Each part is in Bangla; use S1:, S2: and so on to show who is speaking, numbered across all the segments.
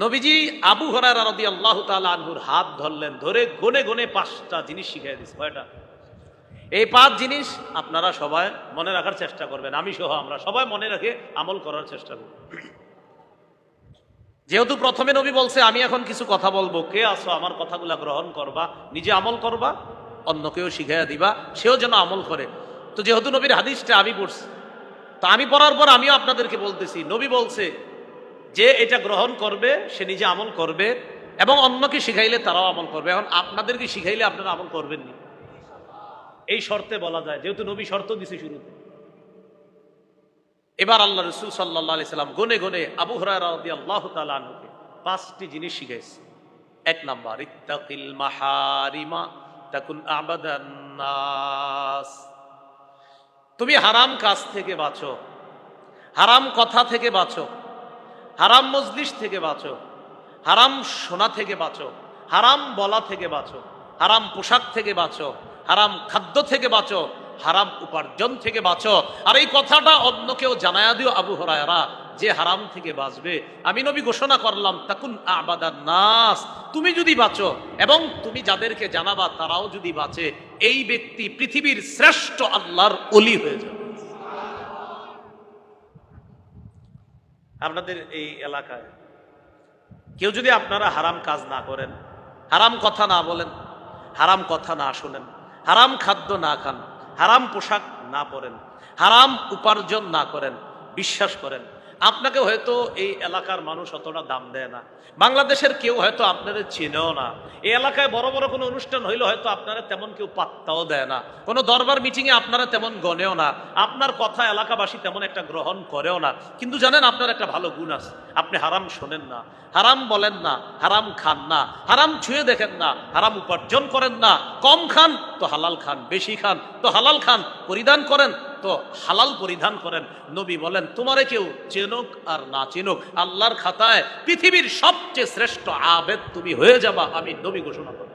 S1: নবীজি আবু হরার রদি আল্লাহ আনহুর হাত ধরলেন, ধরে গনে গনে পাঁচটা জিনিস শিখিয়ে দিস কয়টা? এই পাঁচ জিনিস আপনারা সবাই মনে রাখার চেষ্টা করবেন। আমি সহ আমরা সবাই মনে রাখে আমল করার চেষ্টা করব। যেহেতু প্রথমে নবী বলছে, আমি এখন কিছু কথা বলব। কে আসো আমার কথাগুলা গ্রহণ করবা, নিজে আমল করবা, অন্যকেও শিখাইয়া দিবা, সেও যেন আমল করে। তো যেহেতু নবীর হাদিসটা আমি পড়ছি, তো আমি পড়ার পর আমিও আপনাদেরকে বলতেছি। নবী বলছে যে এটা গ্রহণ করবে, সে নিজে আমল করবে এবং অন্যকে শিখাইলে তারাও আমল করবে। এখন আপনাদেরকে শিখাইলে আপনারা আমল করবেননি এই শর্তে বলা যায়, যেহেতু নবী শর্ত দিছে শুরুতে। এবার আল্লাহ রসুল সাল্লাহ সাল্লাম গনে গনে আবু হরারদি আল্লাহ তালুকে পাঁচটি জিনিস শিখাইছে। এক নাম্বার, ইত্তাকিল মাহারিমা তাকুন আবাদান্নাস তুমি হারাম কাজ থেকে বাঁচো, হারাম কথা থেকে বাঁচো। হারাম মজলিস থেকে বাঁচো, হারাম শোনা থেকে বাঁচো, হারাম বলা থেকে বাঁচো, হারাম পোশাক থেকে বাঁচো, হারাম খাদ্য থেকে বাঁচো, হারাম উপার্জন থেকে বাঁচো। আর এই কথাটা অন্য কেউ জানায়া দিও আবু হরায়রা, যে হারাম থেকে বাঁচবে। আমি নবী ঘোষণা করলাম, তাকুন আবাদার নাস, তুমি যদি বাঁচো এবং তুমি যাদেরকে জানাবা তারাও যদি বাঁচে, এই ব্যক্তি পৃথিবীর শ্রেষ্ঠ আল্লাহর অলি হয়ে যাবে। আপনাদের এই এলাকায়। কেউ যদি আপনারা হারাম কাজ না করেন, হারাম কথা না বলেন, হারাম কথা না শোনেন, হারাম খাদ্য না খান, হারাম পোশাক না পরেন, হারাম উপার্জন না করেন, বিশ্বাস করেন আপনাকে হয়তো এই এলাকার মানুষ অতটা দাম দেয় না। বাংলাদেশের কেউ হয়তো আপনাদের চিনেও না। এই এলাকায় বড় বড় কোনো অনুষ্ঠান হইলে হয়তো আপনারা তেমন কেউ পাত্তাও দেয় না। কোনো দরবার মিটিংয়ে আপনারা তেমন গনেও না। আপনার কথা এলাকাবাসী তেমন একটা গ্রহণ করেও না। কিন্তু জানেন আপনার একটা ভালো গুণ আছে। আপনি হারাম শোনেন না। হারাম বলেন না। হারাম খান না। হারাম ছুঁয়ে দেখেন না। হারাম উপার্জন করেন না। কম খান, তো হালাল খান। বেশি খান, তো হালাল খান। পরিধান করেন তো হালাল পরিধান করেন। নবী বলেন, তোমারে কেউ চেনুক আর না চেনুক, আল্লাহর খাতায় পৃথিবীর সবচেয়ে শ্রেষ্ঠ আবেদ তুমি হয়ে যাবা আমি নবী ঘোষণা করব।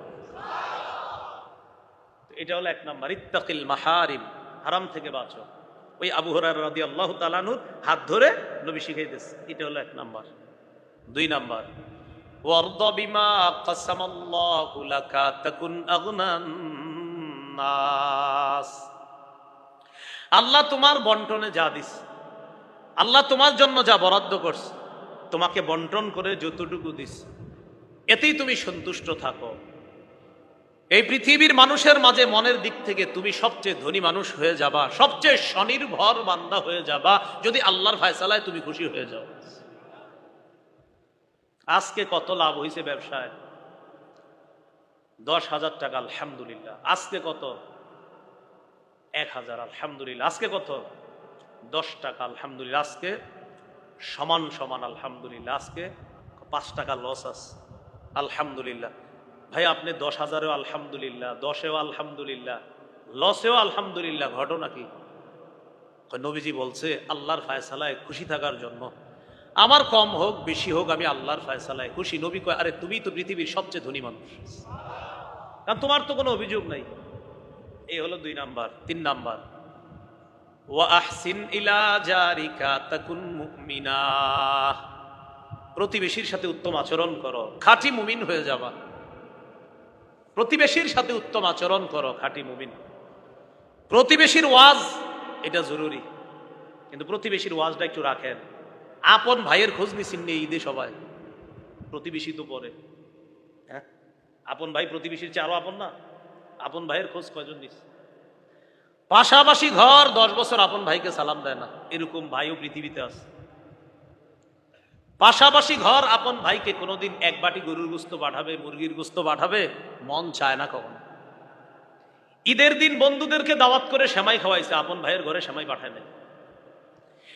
S1: এটা হলো এক নাম্বার, ইত্তাকিল মাহারিম হারাম থেকে বাঁচো। ওই আবু হরার রাদি আল্লাহ তালানুর হাত ধরে নবী শিখাই দিচ্ছে এটা হলো এক নাম্বার। দুই নাম্বার, ওয়ারদ বিমা কাসামাল্লাহু লাকা, তাকুন আগনান নাস আল্লাহ তোমার বন্টনে যা দিস। আল্লাহ তোমার জন্য যা বরাদ্দ করছে তোমাকে বন্টন করে যতটুকু দিস, এতেই তুমি সন্তুষ্ট থাকো। এই পৃথিবীর মানুষের মাঝে মনের দিক থেকে তুমি সবচেয়ে ধনী মানুষ হয়ে যাবা, সবচেয়ে স্বনির্ভর বান্দা হয়ে যাবা, যদি আল্লাহর ফায়সালায় তুমি খুশি হয়ে যাও। আজকে কত লাভ হয়েছে ব্যবসায়? দশ হাজার টাকা, আলহামদুলিল্লাহ। আজকে কত? এক হাজার, আলহামদুলিল্লাহ। আজকে কত? দশ টাকা, আলহামদুলিল্লাহ। আজকে সমান সমান, আলহামদুলিল্লাহ। আজকে পাঁচ টাকা লস আছে। আলহামদুলিল্লাহ। ভাই, আপনি দশ হাজারেও আলহামদুলিল্লাহ, দশেও আলহামদুলিল্লাহ লসেও আলহামদুলিল্লাহ। ঘটনা কি? নবীজি বলছে, আল্লাহর ফায়সালায় খুশি থাকার জন্য। আমার কম হোক, বেশি হোক, আমি আল্লাহর ফায়সালায় খুশি। নবী কয়, আরে তুমি তো পৃথিবীর সবচেয়ে ধনী মানুষ। কারণ তোমার তো কোনো অভিযোগ নাই। এই হলো দুই নাম্বার, তিন নাম্বার। প্রতিবেশীর সাথে উত্তম আচরণ করো, খাঁটি মুমিন হয়ে যাবা। প্রতিবেশীর সাথে উত্তম আচরণ করো, খাঁটি মুমিন। প্রতিবেশীর ওয়াজ, এটা জরুরি। কিন্তু প্রতিবেশীর ওয়াজটা একটু রাখেন। আপন ভাইয়ের খোঁজ নিচ্ছেন নিয়ে ঈদে সবাই। প্রতিবেশী তো পরে। হ্যাঁ? আপন ভাই প্রতিবেশীর চেয়ে আরও আপন না? আপন ভাইয়ের খোঁজ কয়জন নিস পাশাপাশি ঘর, দশ বছর আপন ভাইকে সালাম দেয় না। এরকম ভাইও পৃথিবীতে আছে। পাশাপাশি ঘর, আপন ভাইকে কোনোদিন এক বাটি গরুর গুস্ত পাঠাবে, মুরগির গুস্ত পাঠাবে, মন চায় না কখনো। ঈদের দিন বন্ধুদেরকে দাওয়াত করে সেমাই খাওয়াইছে, আপন ভাইয়ের ঘরে সেমাই পাঠায় নাই।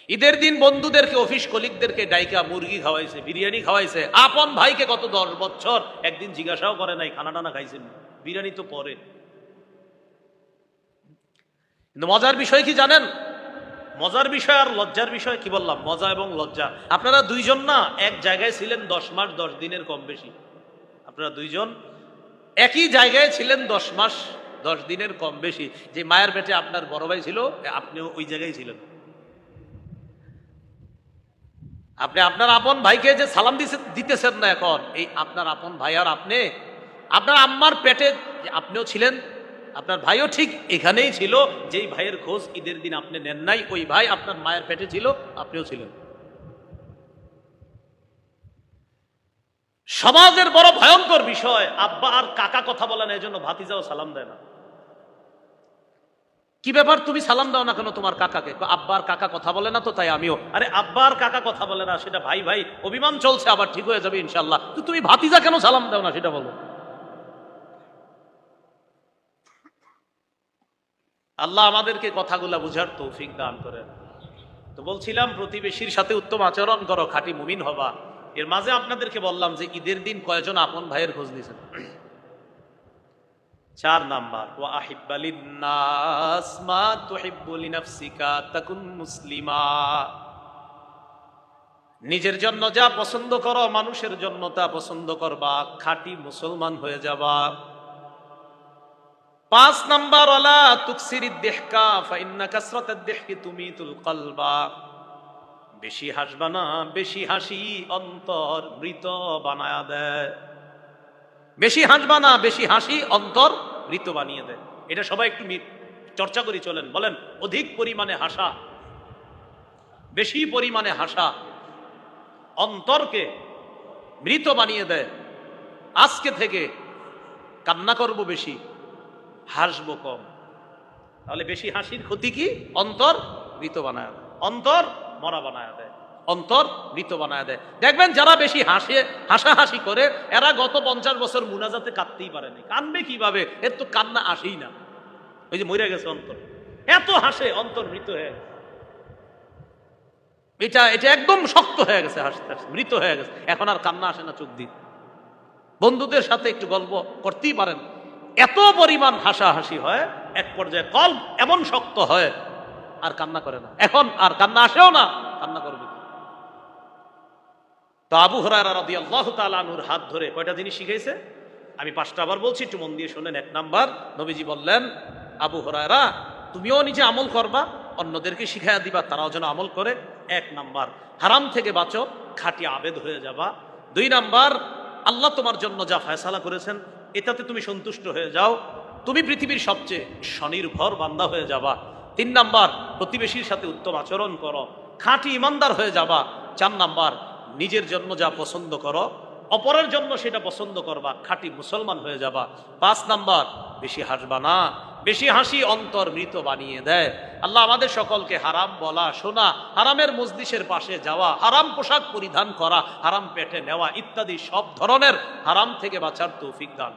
S1: ঈদের দিন বন্ধুদেরকে, অফিস কলিগদেরকে ডাইকা মুরগি খাওয়াইছে, বিরিয়ানি খাওয়াইছে, আপন ভাইকে কত দশ বছর একদিন জিজ্ঞাসাও করে নাই, খানা টানা খাইছেন। বিরিয়ানি তো পরে। কিন্তু মজার বিষয় কি জানেন? মজার বিষয় আর লজ্জার বিষয় কি বললাম? মজা এবং লজ্জা। আপনারা দুইজন না, এক জায়গায় ছিলেন দশ মাস, দশ দিনের কম বেশি। আপনারা দুইজন একই জায়গায় ছিলেন দশ মাস, দশ দিনের কম বেশি। যে মায়ের পেটে আপনার বড় ভাই ছিল, আপনিও ওই জায়গায় ছিলেন। আপনি আপনার আপন ভাইকে যে সালাম দিতেছেন না এখন, এই আপনার আপন ভাই আর আপনি আপনার আম্মার পেটে আপনিও ছিলেন আপনার ভাইও ঠিক এখানেই ছিল যেই ভাইয়ের খোঁজ ঈদের দিন আপনি নেন নাই ওই ভাই আপনার মায়ের পেটে ছিল আপনিও ছিলেন। সমাজের বড় ভয়ঙ্কর বিষয় আব্বা আর কাকা কথা বলে না এই জন্য ভাতিজাও সালাম দেয় না। কি ব্যাপার তুমি সালাম দাও না কেন তোমার কাকাকে? কয়, আব্বা আর কাকা কথা বলে না তো তাই আমিও। আরে আব্বা আর কাকা কথা বলে না সেটা ভাই ভাই অভিমান চলছে আবার ঠিক হয়ে যাবে ইনশাল্লাহ তো তুমি ভাতিজা কেন সালাম দাও না সেটা বলো। আল্লাহ আমাদেরকে কথাগুলা বুঝার তৌফিক দান করেন। তো বলছিলাম, প্রতিবেশীর সাথে উত্তম আচরণ করো, খাঁটি মুমিন হবা। এর মাঝে আপনাদেরকে বললাম যে ঈদের দিন কয়জন আপন ভাইয়ের খোঁজ নিয়েছেন? চার নাম্বার তুহিব্বু তাকুন মুসলিমা। নিজের জন্য যা পছন্দ করো, মানুষের জন্য তা পছন্দ করবা, খাঁটি মুসলমান হয়ে যাবা। পাঁচ নাম্বার ওয়ালা তুকসিরি দেহকা ফাইন্না কাসরাতাদ দেহকি তুমিতুল কলবা। বেশি হাসবা না, বেশি হাসি অন্তর মৃত বানায়া দেয়। বেশি হাসবা না, বেশি হাসি অন্তর মৃত বানিয়ে দেয়। এটা সবাই একটু চর্চা করি, চলেন। বলেন, অধিক পরিমাণে হাসা, বেশি পরিমাণে হাসা অন্তরকে মৃত বানিয়ে দেয়। আজকে থেকে কান্না করব বেশি। হাসবো কম। তাহলে বেশি হাসির ক্ষতি কি? অন্তর মৃত বানায় অন্তর মরা বানায় দেয়। অন্তর মৃত বানায় দেয়। দেখবেন যারা বেশি হাসে, হাসাহাসি করে, এরা গত পঞ্চাশ বছর মুনাজাতে কাঁদতেই পারেনি। কানবে কীভাবে? এর তো কান্না আসেই না। ওই যে মরে গেছে অন্তর। এত হাসে, অন্তর মৃত হয়ে এটা এটা একদম শক্ত হয়ে গেছে, হাসতে হাসতে। মৃত হয়ে গেছে। এখন আর কান্না আসে না চোখ দিয়ে। বন্ধুদের সাথে একটু গল্প করতেই পারেন। এত পরিমাণ হাসাহাসি হয়, এক পর্যায়ে কল এমন শক্ত হয়, আর কান্না করে না। এখন আর কান্না আসেও না, কান্না করবে তো আবু হরারা হাত ধরে কয়টা জিনিস শিখেছে আমি পাঁচটা আবার বলছি, একটু মন দিয়ে শোনেন, এক নাম্বার, নবীজি বললেন, আবু হরায়রা, তুমিও নিজে আমল করবা, অন্যদেরকে শিখাইয়া দিবা, তারাও যেন আমল করে। এক নাম্বার, হারাম থেকে বাঁচো, খাঁটি আবেদ হয়ে যাবা। দুই নাম্বার, আল্লাহ তোমার জন্য যা ফয়সালা করেছেন এটাতে তুমি সন্তুষ্ট হয়ে যাও। তুমি পৃথিবীর সবচেয়ে স্বনির্ভর বান্দা হয়ে যাবা। তিন নাম্বার, প্রতিবেশীর সাথে উত্তম আচরণ করো। খাঁটি ইমানদার হয়ে যাবা। চার নাম্বার, নিজের জন্য যা পছন্দ করো, অপরের জন্য সেটা পছন্দ করবা। খাঁটি মুসলমান হয়ে যাবা। পাঁচ নাম্বার, বেশি হাসবা না। বেশি হাসি অন্তর মৃত বানিয়ে দেয়। আল্লাহ আমাদের সকলকে হারাম বলা, শোনা, হারামের মজলিসের পাশে যাওয়া, হারাম পোশাক পরিধান করা, হারাম পেটে নেওয়া ইত্যাদি সব ধরনের হারাম থেকে বাঁচার তৌফিক দান